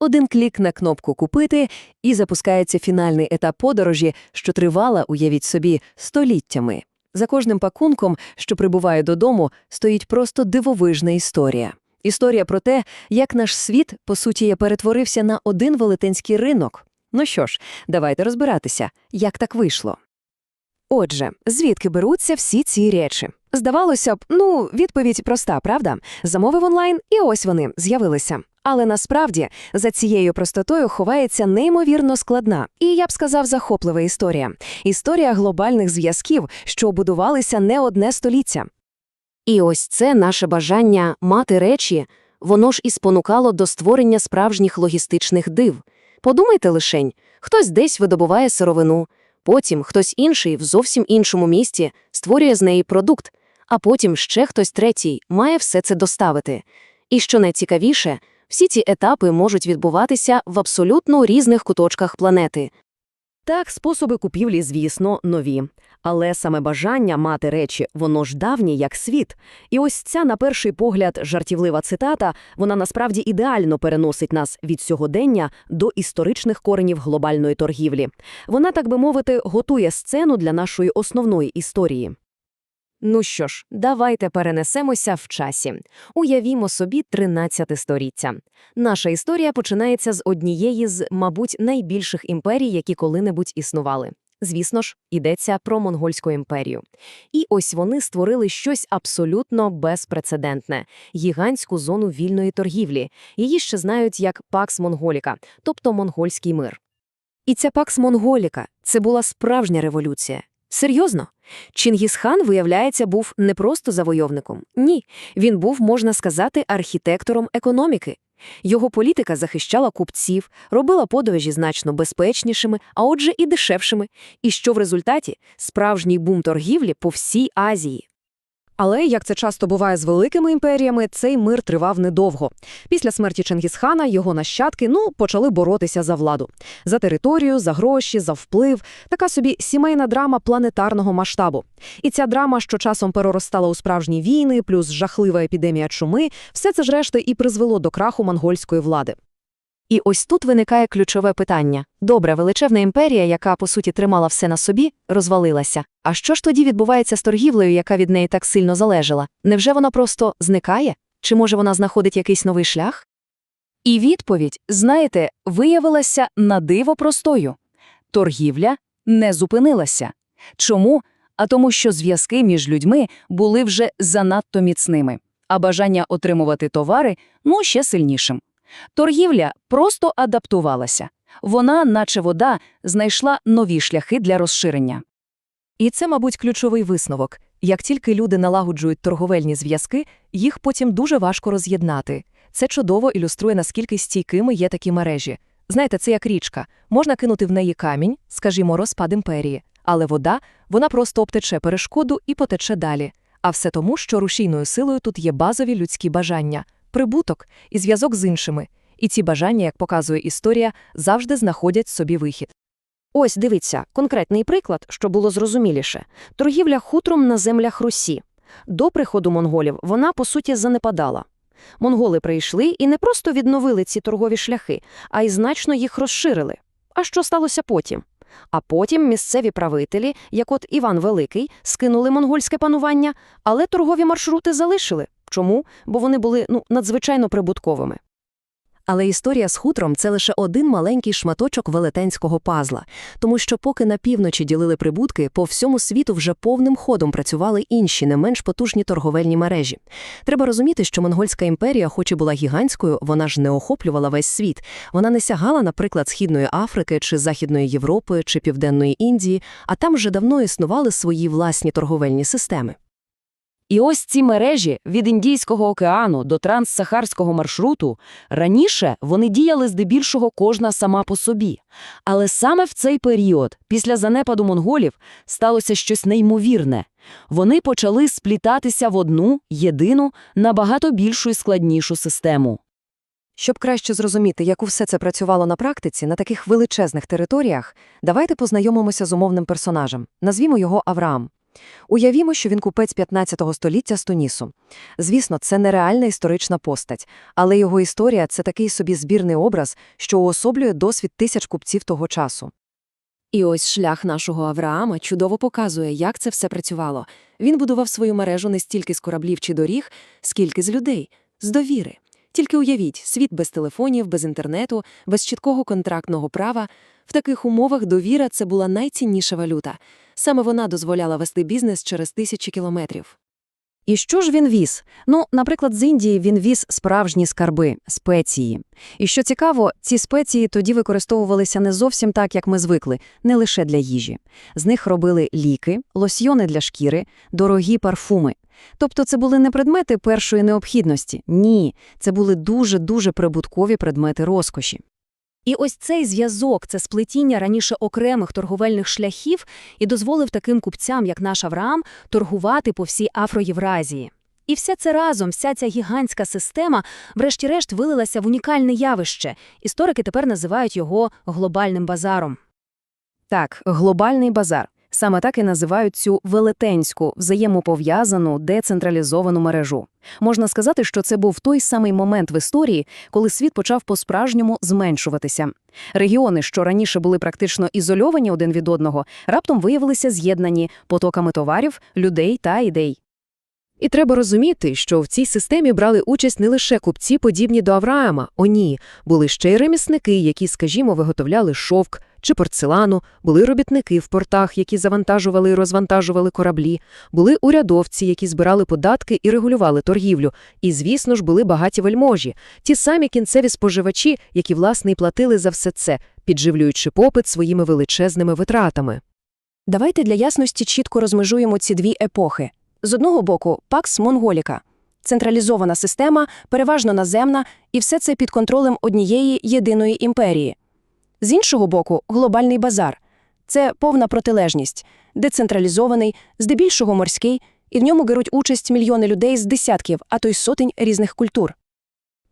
Один клік на кнопку Купити і запускається фінальний етап подорожі, що тривала, уявіть собі, століттями. За кожним пакунком, що прибуває додому, стоїть просто дивовижна історія. Історія про те, як наш світ, по суті, перетворився на один велетенський ринок. Ну що ж, давайте розбиратися, як так вийшло. Отже, звідки беруться всі ці речі? Здавалося б, ну, відповідь проста, правда? Замовив онлайн, і ось вони з'явилися. Але насправді за цією простотою ховається неймовірно складна і, я б сказав, захоплива історія. Історія глобальних зв'язків, що будувалися не одне століття. І ось це наше бажання мати речі, воно ж і спонукало до створення справжніх логістичних див. Подумайте лишень, хтось десь видобуває сировину, потім хтось інший в зовсім іншому місті створює з неї продукт, а потім ще хтось третій має все це доставити. І що найцікавіше, всі ці етапи можуть відбуватися в абсолютно різних куточках планети. Так, способи купівлі, звісно, нові. Але саме бажання мати речі, воно ж давнє, як світ. І ось ця, на перший погляд, жартівлива цитата, вона насправді ідеально переносить нас від сьогодення до історичних коренів глобальної торгівлі. Вона, так би мовити, готує сцену для нашої основної історії. Ну що ж, давайте перенесемося в часі. Уявімо собі 13 сторіття. Наша історія починається з однієї з, мабуть, найбільших імперій, які коли-небудь існували. Звісно ж, йдеться про Монгольську імперію. І ось вони створили щось абсолютно безпрецедентне – гігантську зону вільної торгівлі. Її ще знають як Пакс Монголіка, тобто монгольський мир. І ця Пакс Монголіка – це була справжня революція. Серйозно? Чингісхан, виявляється, був не просто завойовником. Ні, він був, можна сказати, архітектором економіки. Його політика захищала купців, робила подорожі значно безпечнішими, а отже і дешевшими, і що в результаті справжній бум торгівлі по всій Азії. Але, як це часто буває з великими імперіями, цей мир тривав недовго. Після смерті Чингісхана його нащадки ну, почали боротися за владу. За територію, за гроші, за вплив. Така собі сімейна драма планетарного масштабу. І ця драма, що часом переростала у справжні війни, плюс жахлива епідемія чуми, все це ж решти і призвело до краху монгольської влади. І ось тут виникає ключове питання. Добра, величезна імперія, яка, по суті, тримала все на собі, розвалилася. А що ж тоді відбувається з торгівлею, яка від неї так сильно залежала? Невже вона просто зникає? Чи може вона знаходить якийсь новий шлях? І відповідь, знаєте, виявилася на диво простою. Торгівля не зупинилася. Чому? А тому, що зв'язки між людьми були вже занадто міцними, а бажання отримувати товари ну ще сильнішим. Торгівля просто адаптувалася. Вона, наче вода, знайшла нові шляхи для розширення. І це, мабуть, ключовий висновок. Як тільки люди налагоджують торговельні зв'язки, їх потім дуже важко роз'єднати. Це чудово ілюструє, наскільки стійкими є такі мережі. Знаєте, це як річка. Можна кинути в неї камінь, скажімо, розпад імперії. Але вода, вона просто обтече перешкоду і потече далі. А все тому, що рушійною силою тут є базові людські бажання – прибуток і зв'язок з іншими. І ці бажання, як показує історія, завжди знаходять собі вихід. Ось дивіться, конкретний приклад, що було зрозуміліше. Торгівля хутром на землях Русі. До приходу монголів вона, по суті, занепадала. Монголи прийшли і не просто відновили ці торгові шляхи, а й значно їх розширили. А що сталося потім? А потім місцеві правителі, як от Іван Великий, скинули монгольське панування, але торгові маршрути залишили. Чому? Бо вони були ну, надзвичайно прибутковими. Але історія з хутром це лише один маленький шматочок велетенського пазла, тому що поки на півночі ділили прибутки, по всьому світу вже повним ходом працювали інші, не менш потужні торговельні мережі. Треба розуміти, що монгольська імперія, хоч і була гігантською, вона ж не охоплювала весь світ. Вона не сягала, наприклад, Східної Африки чи Західної Європи чи Південної Індії, а там вже давно існували свої власні торговельні системи. І ось ці мережі від Індійського океану до транссахарського маршруту раніше вони діяли здебільшого кожна сама по собі. Але саме в цей період, після занепаду монголів, сталося щось неймовірне. Вони почали сплітатися в одну, єдину, набагато більшу і складнішу систему. Щоб краще зрозуміти, як усе це працювало на практиці на таких величезних територіях, давайте познайомимося з умовним персонажем. Назвімо його Авраам. Уявімо, що він купець 15 століття з Тунісу. Звісно, це нереальна історична постать, але його історія – це такий собі збірний образ, що уособлює досвід тисяч купців того часу. І ось шлях нашого Авраама чудово показує, як це все працювало. Він будував свою мережу не стільки з кораблів чи доріг, скільки з людей, з довіри. Тільки уявіть, світ без телефонів, без інтернету, без чіткого контрактного права. В таких умовах довіра – це була найцінніша валюта. Саме вона дозволяла вести бізнес через тисячі кілометрів. І що ж він віз? Ну, наприклад, з Індії він віз справжні скарби, спеції. І що цікаво, ці спеції тоді використовувалися не зовсім так, як ми звикли, не лише для їжі. З них робили ліки, лосьйони для шкіри, дорогі парфуми. Тобто це були не предмети першої необхідності. Ні, це були дуже-дуже прибуткові предмети розкоші. І ось цей зв'язок, це сплетіння раніше окремих торговельних шляхів і дозволив таким купцям, як наш Авраам, торгувати по всій Афроєвразії. І все це разом, вся ця гігантська система, врешті-решт, вилилася в унікальне явище. Історики тепер називають його глобальним базаром. Так, глобальний базар. Саме так і називають цю велетенську, взаємопов'язану, децентралізовану мережу. Можна сказати, що це був той самий момент в історії, коли світ почав по-справжньому зменшуватися. Регіони, що раніше були практично ізольовані один від одного, раптом виявилися з'єднані потоками товарів, людей та ідей. І треба розуміти, що в цій системі брали участь не лише купці, подібні до Авраама, о ні, були ще й ремісники, які, скажімо, виготовляли шовк чи порцелану, були робітники в портах, які завантажували і розвантажували кораблі, були урядовці, які збирали податки і регулювали торгівлю, і, звісно ж, були багаті вельможі, ті самі кінцеві споживачі, які, власне, і платили за все це, підживлюючи попит своїми величезними витратами. Давайте для ясності чітко розмежуємо ці дві епохи. З одного боку, Пакс Монголіка – централізована система, переважно наземна, і все це під контролем однієї єдиної імперії. З іншого боку, глобальний базар – це повна протилежність, децентралізований, здебільшого морський, і в ньому беруть участь мільйони людей з десятків, а то й сотень різних культур.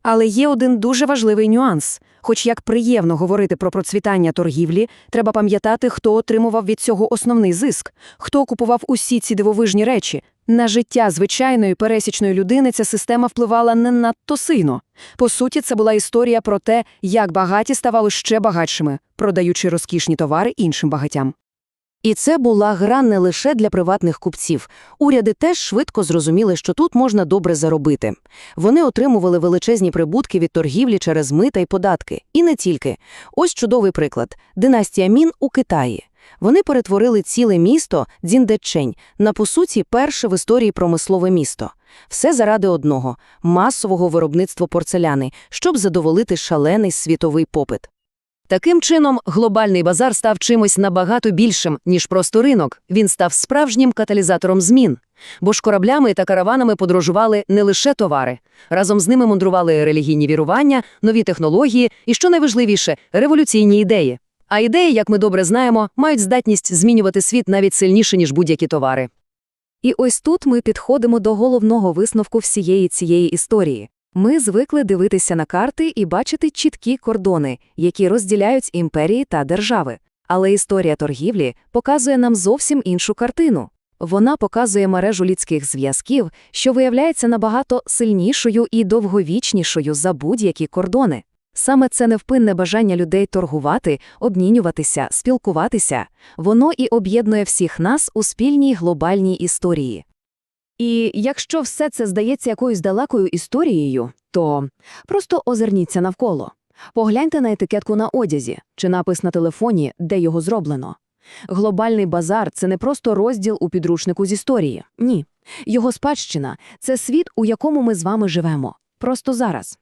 Але є один дуже важливий нюанс. Хоч як приємно говорити про процвітання торгівлі, треба пам'ятати, хто отримував від цього основний зиск, хто купував усі ці дивовижні речі. На життя звичайної пересічної людини ця система впливала не надто сильно. По суті, це була історія про те, як багаті ставали ще багатшими, продаючи розкішні товари іншим багатям. І це була гра не лише для приватних купців. Уряди теж швидко зрозуміли, що тут можна добре заробити. Вони отримували величезні прибутки від торгівлі через мита й податки. І не тільки. Ось чудовий приклад. Династія Мін у Китаї. Вони перетворили ціле місто, Дзіндечень, на, по суті, перше в історії промислове місто. Все заради одного – масового виробництва порцеляни, щоб задоволити шалений світовий попит. Таким чином, глобальний базар став чимось набагато більшим, ніж просто ринок. Він став справжнім каталізатором змін. Бо ж кораблями та караванами подорожували не лише товари. Разом з ними мундрували релігійні вірування, нові технології і, що найважливіше, революційні ідеї. А ідеї, як ми добре знаємо, мають здатність змінювати світ навіть сильніше, ніж будь-які товари. І ось тут ми підходимо до головного висновку всієї цієї історії. Ми звикли дивитися на карти і бачити чіткі кордони, які розділяють імперії та держави. Але історія торгівлі показує нам зовсім іншу картину. Вона показує мережу людських зв'язків, що виявляється набагато сильнішою і довговічнішою за будь-які кордони. Саме це невпинне бажання людей торгувати, обмінюватися, спілкуватися, воно і об'єднує всіх нас у спільній глобальній історії. І якщо все це здається якоюсь далекою історією, то просто озирніться навколо. Погляньте на етикетку на одязі чи напис на телефоні, де його зроблено. Глобальний базар це не просто розділ у підручнику з історії. Ні. Його спадщина це світ, у якому ми з вами живемо. Просто зараз.